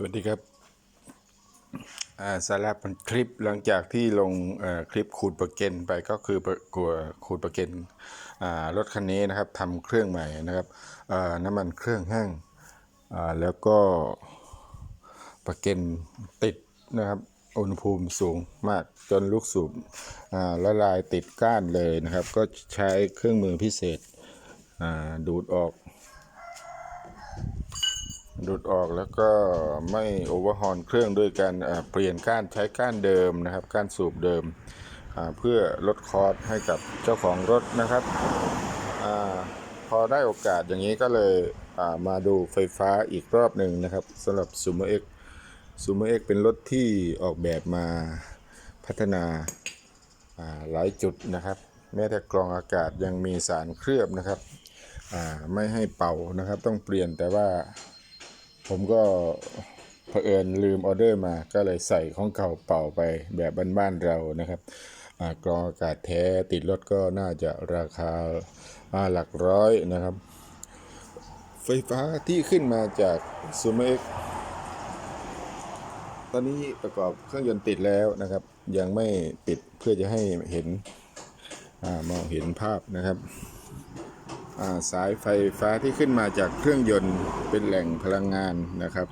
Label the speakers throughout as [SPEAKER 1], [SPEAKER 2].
[SPEAKER 1] สวัสดีครับสาระพันคลิปหลังจากที่ลงคลิปขูดประเก็นไปก็คือกลัวขูดประเก็นรถคันนี้นะครับทำเครื่องใหม่นะครับน้ำมันเครื่องแห้งแล้วก็ประเก็นติดนะครับอุณหภูมิสูงมากจนลูกสูบละลายติดก้านเลยนะครับ ก็ใช้เครื่องมือพิเศษดูดออก ดูดออกแล้วก็ไม่โอเวอร์ฮอนเครื่องด้วยการเปลี่ยนก้านใช้ก้านเดิมนะครับ ก้านสูบเดิม เพื่อลดคอสให้กับเจ้าของรถนะครับอพอได้โอกาสอย่างนี้ก็เลยมาดูไฟฟ้าอีกรอบหนึ่งนะครับสำหรับ Sumo X Sumo X เป็นรถที่ออกแบบมาพัฒนาหลายจุดนะครับ แม้แต่กรองอากาศยังมีสารเคลือบนะครับไม่ให้เป่านะครับ ต้องเปลี่ยนแต่ว่า ผมก็เผอิญลืมออเดอร์มาก็เลยใส่ของเก่าเป่าไปแบบบ้านๆเรานะครับกรองอากาศแท้ติดรถก็น่าจะราคาาหลักร้อยนะครับ ไฟฟ้าที่ขึ้นมาจากซูเมกตอนนี้ประกอบเครื่องยนต์ติดแล้วนะครับ ยังไม่ปิดเพื่อจะให้เห็นอมองเห็นภาพนะครับ สายไฟฟ้าที่ขึ้นมาจากเครื่องยนต์เป็นแหล่งพลังงานนะครับ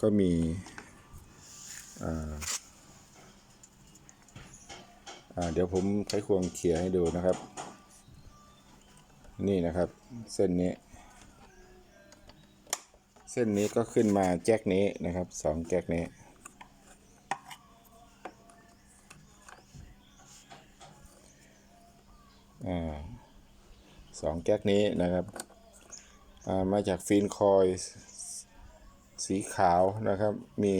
[SPEAKER 1] ก็มีเดี๋ยวผมใช้ควงเขี่ยให้ดูนะครับ นี่นะครับเส้นนี้ เส้นนี้ก็ขึ้นมาแจ็คนี้นะครับสองแจ็คนี้อ่า สองแก๊กนี้นะครับามาจากฟินคอยสีขาวนะครับ มี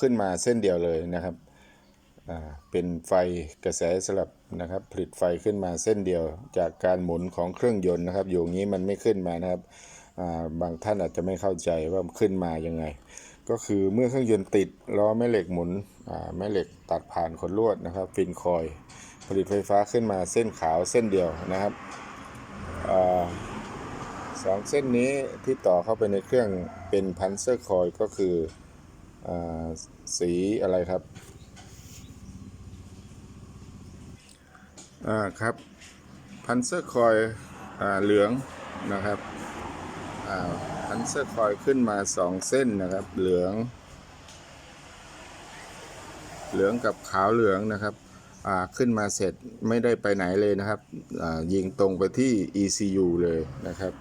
[SPEAKER 1] ขึ้นมาเส้นเดียวเลยนะครับ เป็นไฟกระแสสลับนะครับ ผลิตไฟขึ้นมาเส้นเดียว จากการหมุนของเครื่องยนต์นะครับ อยู่อย่างนี้มันไม่ขึ้นมานะครับาบางท่านอาจจะไม่เข้าใจว่ามันขึ้นมายังไง ก็คือเมื่อเครื่องยนต์ติดล้อแม่เหล็กหมุนแม่เหล็กตัดผ่านขนลวดนะครับ ฟินคอย ผลิตไฟฟ้าขึ้นมาเส้นขาวเส้นเดียวนะครับ สองเส้นนี้ที่ต่อเข้าไปในเครื่องเป็นพันเซอร์คอยก็คืออสีอะไรครับอ่าครับพันเซอร์คอยเหลืองนะครับพันเซอร์คอยขึ้นมาสองเส้นนะครับ เหลือง เหลืองกับขาวเหลืองนะครับ ขึ้นมาเสร็จไม่ได้ไปไหนเลยนะครับยิงตรงไปที่ ECU เลยนะครับ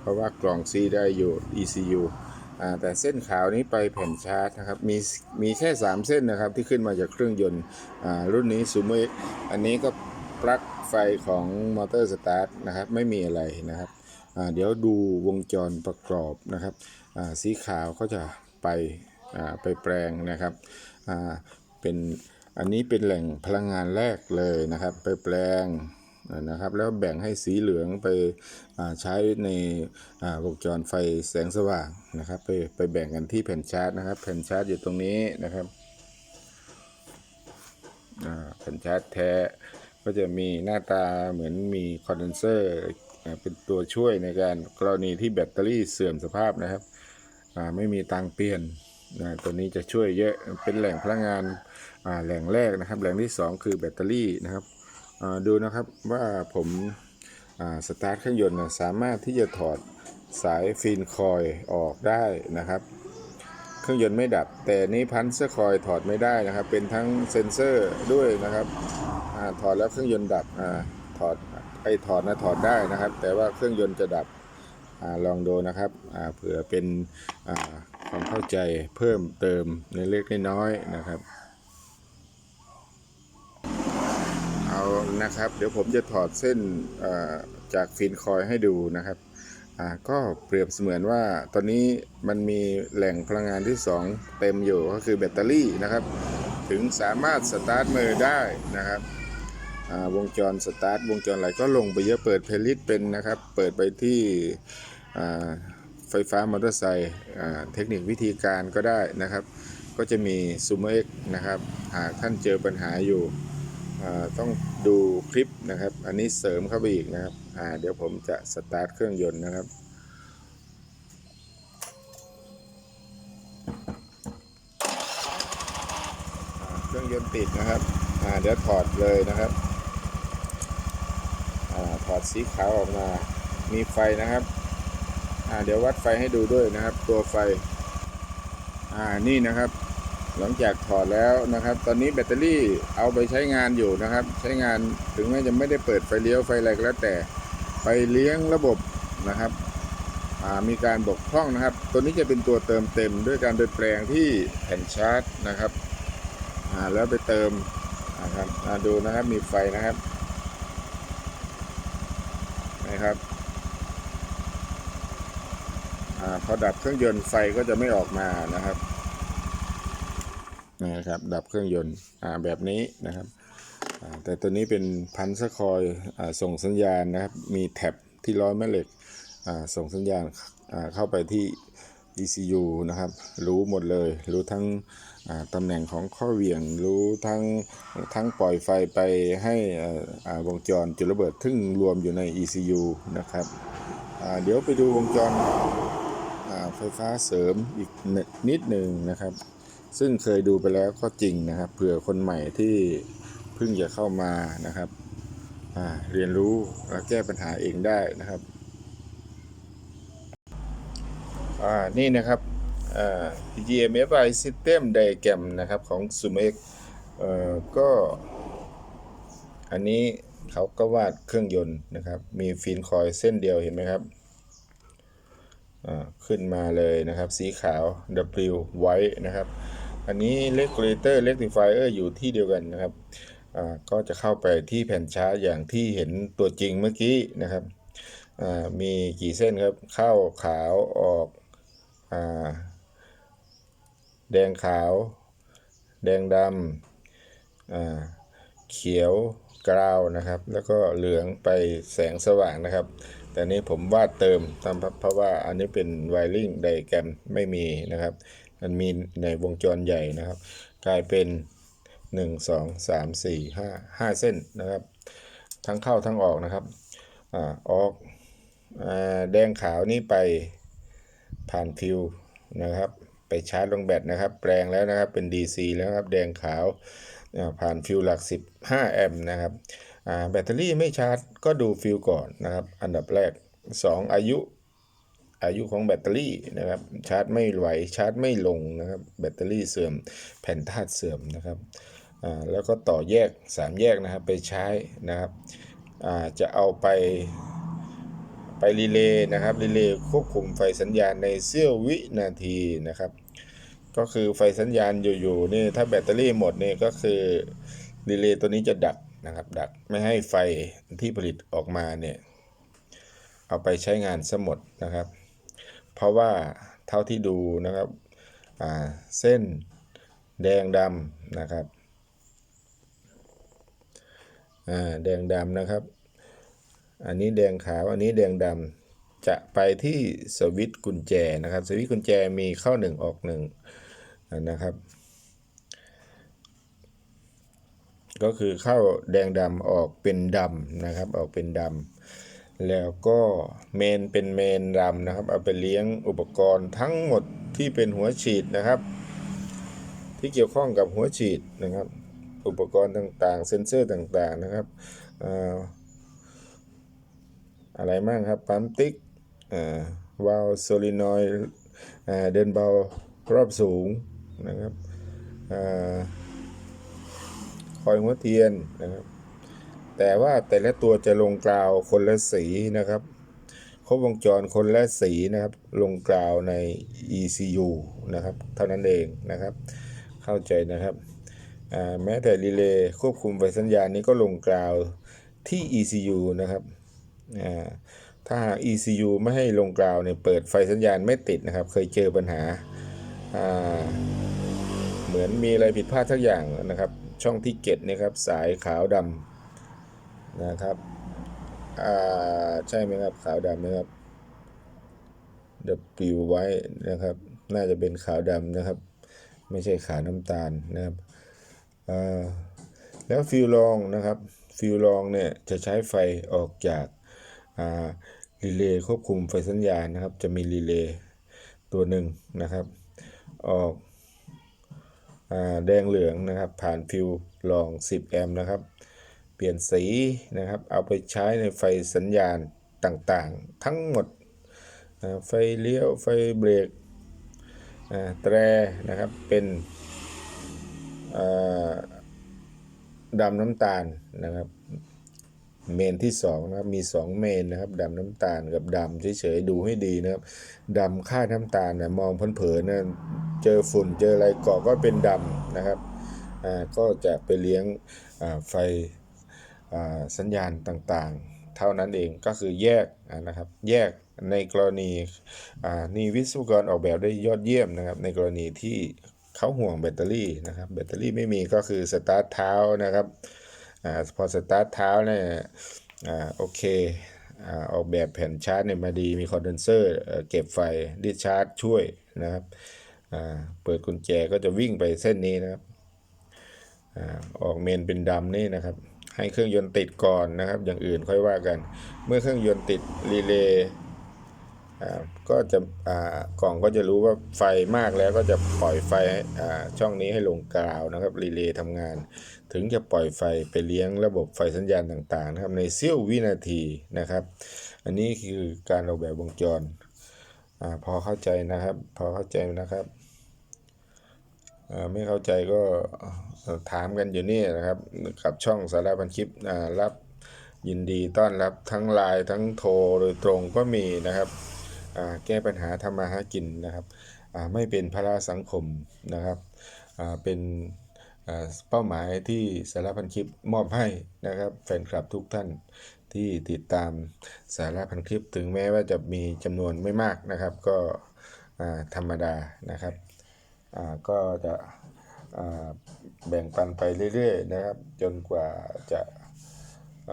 [SPEAKER 1] เพราะว่ากล่อง C ได้อยู่ ECU แต่เส้นขาวนี้ไปแผ่นชาร์จนะครับมีมีแค่ 3 เส้นนะครับที่ขึ้นมาจากเครื่องยนต์รุ่นนี้ Sumo X อันนี้ก็ปลั๊กไฟของมอเตอร์สตาร์ทนะครับไม่มีอะไรนะครับเดี๋ยวดูวงจรประกอบนะครับสีขาวก็จะไปไปแปลงนะครับเป็น อันนี้เป็นแหล่งพลังงานแรกเลยนะครับ ไปแปลงนะครับแล้วแบ่งให้สีเหลืองไปใช้ในวงจรไฟแสงสว่างนะครับไปไปแบ่งกันที่แผ่นชาร์จนะครับ แผ่นชาร์จอยู่ตรงนี้นะครับแผ่นชาร์จแท้ก็จะมีหน้าตาเหมือนมีคอนเดนเซอร์เป็นตัวช่วยในการกรณีที่แบตเตอรี่เสื่อมสภาพนะครับไม่มีตังเปลี่ยนนะตัวนี้จะช่วยเยอะเป็นแหล่งพลังงาน แหล่งแรกนะครับ แหล่งที่ 2 คือแบตเตอรี่นะครับดูนะครับว่าผมาสตาร์ทเครื่องยนต์สามารถที่จะถอดสายฟินคอยล์ออกได้นะครับ เครื่องยนต์ไม่ดับ แต่นี้พันเซอร์คอยถอดไม่ได้นะครับ เป็นทั้งเซ็นเซอร์ด้วยนะครับอถอดแล้วเครื่องยนต์ดับอถอดไอถอดนะถอดได้นะครับ แต่ว่าเครื่องยนต์จะดับอลองดูนะครับเผื่อเป็นความเข้าใจเพิ่มเติมในเล็กน้อยนะครับ เอา นะครับ เดี๋ยวผมจะถอดเส้นจากฟินคอยให้ดูนะครับ ก็เปรียบเสมือนว่าตอนนี้มันมีแหล่งพลังงานที่ 2 เต็มอยู่ก็คือแบตเตอรี่นะครับ ถึงสามารถสตาร์ทมือได้นะครับวงจรสตาร์ทวงจรอะไรก็ลงไปเยอะเปิดเพลย์ลิสต์เป็นนะครับ เปิดไปที่ไฟฟ้ามอเตอร์ไซค์เทคนิควิธีการก็ได้นะครับ ก็จะมี s u m o X นะครับหากท่านเจอปัญหาอยู่ ต้องดูคลิปนะครับ อันนี้เสริมเข้าไปอีกนะครับเดี๋ยวผมจะสตาร์ทเครื่องยนต์นะครับเครื่องยนต์ติดนะครับเดี๋ยวถอดเลยนะครับอถอดสีขาวออกมา มีไฟนะครับเดี๋ยววัดไฟให้ดูด้วยนะครับ ตัวไฟนี่นะครับ หลังจากถอดแล้วนะครับ ตอนนี้แบตเตอรี่เอาไปใช้งานอยู่นะครับ ใช้งานถึงแม้จะไม่ได้เปิดไฟเลี้ยวไฟอะไรก็แล้วแต่ไปเลี้ยงระบบนะครับมีการบกพร่องนะครับ ตัวนี้จะเป็นตัวเติมเต็มด้วยการไปแปลงที่แผ่นชาร์จนะครับแล้วไปเติมนะครับดูนะครับมีไฟนะครับนะครับอพอดับเครื่องยนต์ไฟก็จะไม่ออกมานะครับ นะครับดับเครื่องยนต์แบบนี้นะครับแต่ตัวนี้เป็นพันสคอยอส่งสัญญาณนะครับมีแท็บที่ร้อยแม่เหล็กส่งสัญญาณเข้าไปที่ ECU นะครับ รู้หมดเลย รู้ทั้งตำแหน่งของข้อเหวี่ยง รู้ทั้งทั้งปล่อยไฟไปให้วงจรจุดระเบิดทึ่งรวมอยู่ใน ECU นะครับเดี๋ยวไปดูวงจรไฟฟ้าเสริมอีกนิดหนึ่งนะครับ ซึ่งเคยดูไปแล้วก็จริงนะครับเผื่อคนใหม่ที่เพิ่งจะเข้ามานะครับเรียนรู้และแก้ปัญหาเองได้นะครับนี่นะครับ GMFI System Diagram นะครับของ Sumex เอ่อก็ อันนี้เขาก็วาดเครื่องยนต์นะครับ มีฟินคอยเส้นเดียวเห็นไหมครับขึ้นมาเลยนะครับ สีขาว W ไว้นะครับ อันนี้ regulator rectifier อยู่ที่เดียวกันนะครับก็จะเข้าไปที่แผ่นชาร์จอย่างที่เห็นตัวจริงเมื่อกี้นะครับมีกี่เส้นครับ เข้าขาวออกอแดงขาว แดงดำเขียวกราวนะครับ แล้วก็เหลืองไปแสงสว่างนะครับ แต่นี้ผมวาดเติมตามเพราะว่าอันนี้เป็นไวริงไดแกรมไม่มีนะครับ มันมีในวงจรใหญ่นะครับ กลายเป็น 1 2 3 4 5 5 เส้นนะครับ ทั้งเข้าทั้งออกนะครับอ่าออกอแดงขาวนี่ไปผ่านฟิวนะครับ ไปชาร์จลงแบตนะครับ แปลงแล้วนะครับเป็น DC แล้วครับ แดงขาวอ่าผ่านฟิวหลัก 15 แอมป์นะครับอ่าแบตเตอรี่ไม่ชาร์จก็ดูฟิวก่อนนะครับ อันดับแรก 2 อายุ อายุของแบตเตอรี่นะครับ ชาร์จไม่ไหวชาร์จไม่ลงนะครับ แบตเตอรี่เสื่อมแผ่นธาตุเสื่อมนะครับอ่าแล้วก็ต่อแยก 3 แยกนะครับไปใช้นะครับอ่าจะเอาไปไปรีเลย์นะครับรีเลย์ควบคุมไฟสัญญาณในเสี้ยววินาทีนะครับ ก็คือไฟสัญญาณอยู่ๆนี่ถ้าแบตเตอรี่หมดนี่ก็คือรีเลย์ตัวนี้จะดับนะครับดับไม่ให้ไฟที่ผลิตออกมาเนี่ยเอาไปใช้งานสมดนะครับ เพราะว่าเท่าที่ดูนะครับเส้นแดงดำนะครับแดงดำนะครับ อันนี้แดงขาว อันนี้แดงดำจะไปที่สวิตกุญแจนะครับ สวิตกุญแจมีเข้าหนึ่งออกหนึ่งนะครับ ก็คือเข้าแดงดำออกเป็นดำนะครับ ออกเป็นดำ แล้วก็เมนเป็นเมนดำนะครับ เอาไปเลี้ยงอุปกรณ์ทั้งหมดที่เป็นหัวฉีดนะครับ ที่เกี่ยวข้องกับหัวฉีดนะครับ อุปกรณ์ต่างๆ เซ็นเซอร์ต่างๆนะครับอะไรบ้างครับปั๊มติ๊กวาลโซลินอยด์อ่เดินเบารอบสูงนะครับอคอยหัวเทียนนะครับ แต่ว่าแต่ละตัวจะลงกราวคนละสีนะครับ ครบวงจรคนละสีนะครับ ลงกราวใน ECU นะครับ เท่านั้นเองนะครับ เข้าใจนะครับ แม้แต่รีเลย์ควบคุมไฟสัญญาณนี้ก็ลงกราวที่ ECU นะครับ ถ้าหาก ECU ไม่ให้ลงกราวเนี่ยเปิดไฟสัญญาณไม่ติดนะครับ เคยเจอปัญหาาเหมือนมีอะไรผิดพลาดทักอย่างนะครับ ช่องที่เก็ตนะครับ สายขาวดำ นะครับ อ่า ใช่ไหมครับ ขาวดำนะครับ W ไว้นะครับ น่าจะเป็นขาวดำนะครับ ไม่ใช่ขาวน้ำตาลนะครับ อ่า แล้วฟิวลองนะครับ ฟิวลองเนี่ยจะใช้ไฟออกจาก อ่ารีเลย์ควบคุมไฟสัญญาณนะครับ จะมีรีเลย์ตัวหนึ่งนะครับ ออกอแดงเหลืองนะครับ ผ่านฟิวลอง 10 แอมป์นะครับ เปลี่ยนสีนะครับ เอาไปใช้ในไฟสัญญาณต่างๆ ทั้งหมดไฟเลี้ยวไฟเบรกแตรนะครับเป็นดำน้ำตาลนะครับเมนที่2นะครับมี 2 เมนนะครับดำน้ำตาลกับดำเฉยๆดูให้ดีนะครับดำค่าน้ำตาลนะมองเผินๆนะเจอฝุ่นเจออะไรเกาะก็เป็นดำนะครับอ่าก็จะไปเลี้ยงไฟ สัญญาณต่างๆ เท่านั้นเองก็คือแยกนะครับแยกในกรณีนี่วิศวกรออกแบบได้ยอดเยี่ยมนะครับ ในกรณีที่เขาห่วงแบตเตอรี่นะครับแบตเตอรี่ไม่มีก็คือสตาร์ทเท้านะครับอพอสตาร์ทเท้าเนี่ยโอเคอออกแบบแผ่นชาร์จเนี่ยมาดีมีคอนเดนเซอร์เก็บไฟดิชาร์จช่วยนะครับเปิดกุญแจก็จะวิ่งไปเส้นนี้นะครับออกเมนเป็นดำนี่นะครับ ให้เครื่องยนต์ติดก่อนนะครับ อย่างอื่นค่อยว่ากัน เมื่อเครื่องยนต์ติดรีเลย์ก็จะกล่องก็จะรู้ว่าไฟมากแล้วก็จะปล่อยไฟช่องนี้ให้ลงกราวนะครับรีเลย์ทำงาน ถึงจะปล่อยไฟไปเลี้ยงระบบไฟสัญญาณต่างๆนะครับในเสี้ยววินาทีนะครับ อันนี้คือการออกแบบวงจรอพอเข้าใจนะครับ พอเข้าใจนะครับ ไม่เข้าใจก็ถามกันอยู่นี่นะครับกับช่องสารพันคลิปรับยินดีต้อนรับทั้งไลน์ทั้งโทรโดยตรงก็มีนะครับแก้ปัญหาทำมาหากินนะครับไม่เป็นภาระสังคมนะครับเป็นเป้าหมายที่สารพันคลิปมอบให้นะครับแฟนคลับทุกท่านที่ติดตามสารพันคลิปถึงแม้ว่าจะมีจำนวนไม่มากนะครับ ก็ธรรมดานะครับ ก็จะแบ่งปันไปเรื่อยๆนะครับ จนกว่าจะอ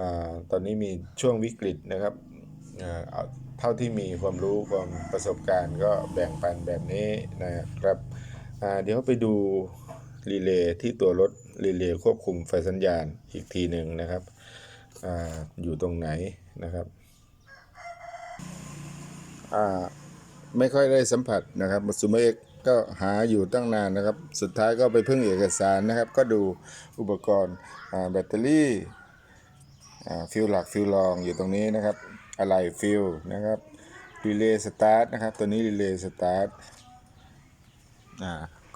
[SPEAKER 1] ตอนนี้มีช่วงวิกฤตนะครับเท่าที่มีความรู้ความประสบการณ์ก็แบ่งปันแบบนี้นะครับเดี๋ยวไปดูรีเลย์ที่ตัวรถรีเลย์ควบคุมไฟสัญญาณอีกทีหนึ่งนะครับออยู่ตรงไหนนะครับไม่ค่อยได้สัมผัสนะครับซูมเอ็ก ก็หาอยู่ตั้งนานนะครับ สุดท้ายก็ไปพึ่งเอกสารนะครับ ก็ดูอุปกรณ์แบตเตอรี่ฟิลหลักฟิลรองอยู่ตรงนี้นะครับ อะไหล่ฟิลนะครับรีเลย์สตาร์ทนะครับ ตัวนี้รีเลย์สตาร์ท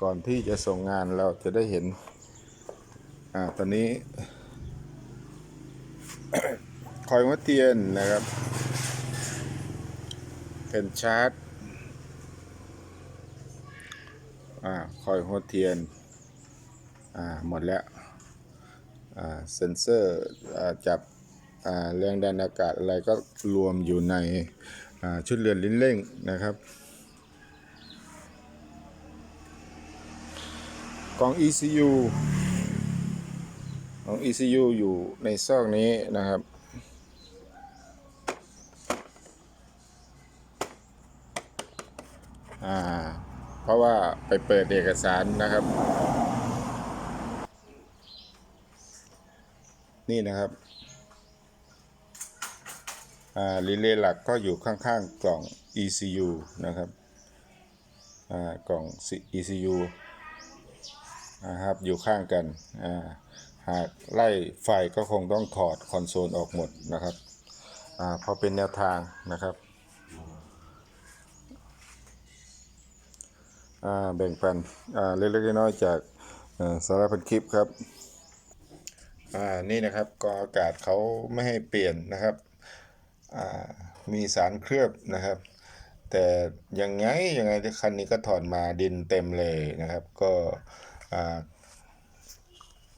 [SPEAKER 1] ก่อนที่จะส่งงานเราจะได้เห็นอตอนนี้คอยวัดเทียนนะครับเป็นชาร์จ อ่าคอยหัวเทียน อ่า หมดแล้ว อ่า เซนเซอร์ อ่า จับ อ่า แรงดันอากาศอะไรก็รวมอยู่ใน อ่า ชุดเรือนลิ้นเร่งนะครับ กล่อง ECU ของ ECU อยู่ในซอกนี้นะครับอ่า เพราะว่าไปเปิดเอกสารนะครับ นี่นะครับอ่ารีเลย์หลักก็อยู่ข้างๆกล่อง ECU นะครับกล่อง ECU นะครับอยู่ข้างกันาหากไล่ไฟก็คงต้องถอดคอนโซลออกหมดนะครับอพอเป็นแนวทางนะครับอ่า แบ่งปันเล็กๆน้อยๆจากสารพันคลิปครับอ่านี่นะครับกองอากาศเขาไม่ให้เปลี่ยนนะครับอ่ามีสารเคลือบนะครับ แต่ยังไงยังไงคันนี้ก็ถอดมาดินเต็มเลยนะครับ ก็อ่า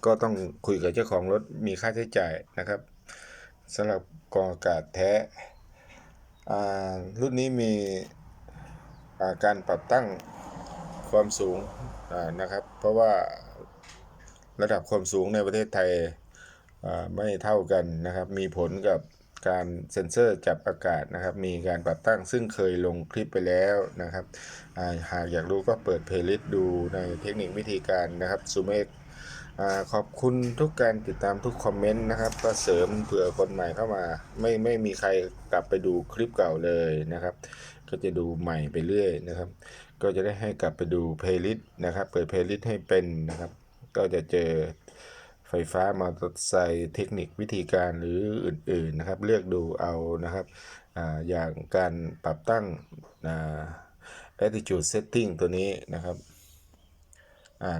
[SPEAKER 1] ก็ต้องคุยกับเจ้าของรถมีค่าใช้จ่ายนะครับสำหรับกองอากาศแท้อ่ารุ่นนี้มีการปรับตั้ง ความสูงนะครับ เพราะว่าระดับความสูงในประเทศไทยไม่เท่ากันนะครับ มีผลกับการเซ็นเซอร์จับอากาศนะครับ มีการปรับตั้งซึ่งเคยลงคลิปไปแล้วนะครับหากอยากรู้ก็เปิดเพลย์ลิสต์ดูในเทคนิควิธีการนะครับซูเมกขอบคุณทุกการติดตามทุกคอมเมนต์นะครับก็เสริมเผื่อคนใหม่เข้ามา ไม่ไม่มีใครกลับไปดูคลิปเก่าเลยนะครับ ก็จะดูใหม่ไปเรื่อยนะครับ ก็จะได้ให้กลับไปดูเพลย์ลิสต์นะครับ เปิดเพลย์ลิสต์ให้เป็นนะครับ ก็จะเจอไฟฟ้ามอเตอร์ไซค์เทคนิควิธีการหรืออื่นๆนะครับ เลือกดูเอานะครับออย่างการปรับตั้ง attitude setting ตัวนี้นะครับ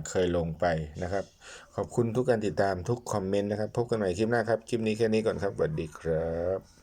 [SPEAKER 1] เคยลงไปนะครับ ขอบคุณทุกการติดตามทุกคอมเมนต์นะครับ พบกันใหม่คลิปหน้าครับ คลิปนี้แค่นี้ก่อนครับสวัสดีครับ